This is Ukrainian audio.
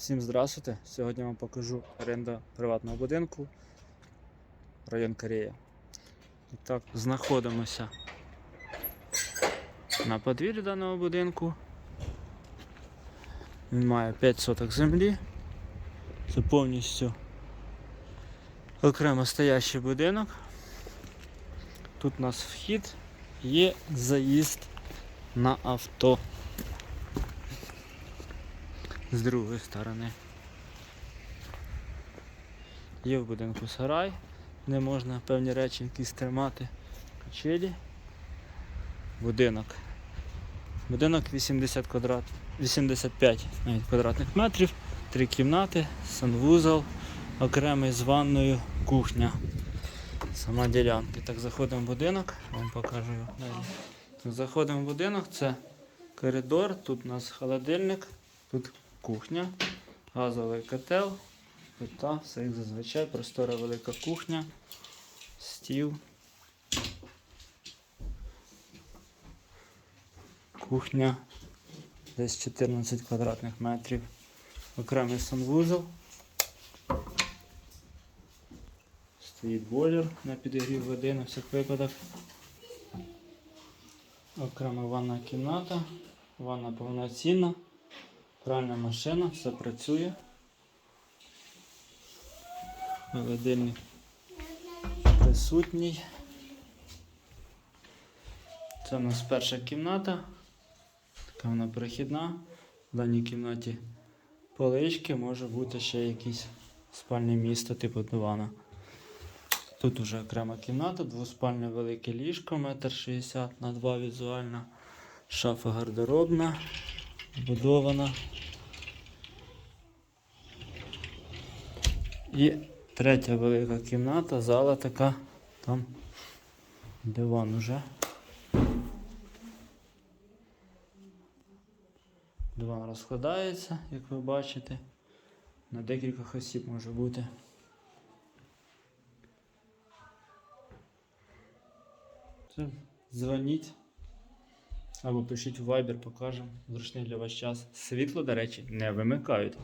Всім здравствуйте! Сьогодні вам покажу оренда приватного будинку, район Корея. І так, знаходимося на подвір'ї даного будинку. Він має 5 соток землі. Це повністю окремо стоящий будинок. Тут у нас вхід, є заїзд на авто з другої сторони. Є в будинку сарай, де можна певні речі якісь тримати. Качелі. Будинок. Будинок 80 квадрат, 85 навіть квадратних метрів, три кімнати, санвузол, окремий з ванною, кухня. Сама ділянка. Так, заходимо в будинок, вам покажу. Заходимо в будинок, це коридор, тут у нас холодильник, тут кухня, газовий котел, плита, все як зазвичай, простора велика кухня, стіл. Кухня десь 14 квадратних метрів. Окремий санвузол. Стоїть бойлер на підігрів води на всяк випадок. Окрема ванна кімната, ванна повноцінна. Пральна машина, все працює. Холодильник присутній. Це у нас перша кімната. Така вона перехідна. В даній кімнаті полички, може бути ще якісь спальне місце, типу дивана. Тут уже окрема кімната, двоспальне велике ліжко, метр шістдесят на 2 візуально. Шафа гардеробна, вбудована. І третя велика кімната, зала така, там диван уже. Диван розкладається, як ви бачите. На декількох осіб може бути. Дзвоніть. Або пишіть в Viber, покажемо. Зручний для вас час. Світло, до речі, не вимикають.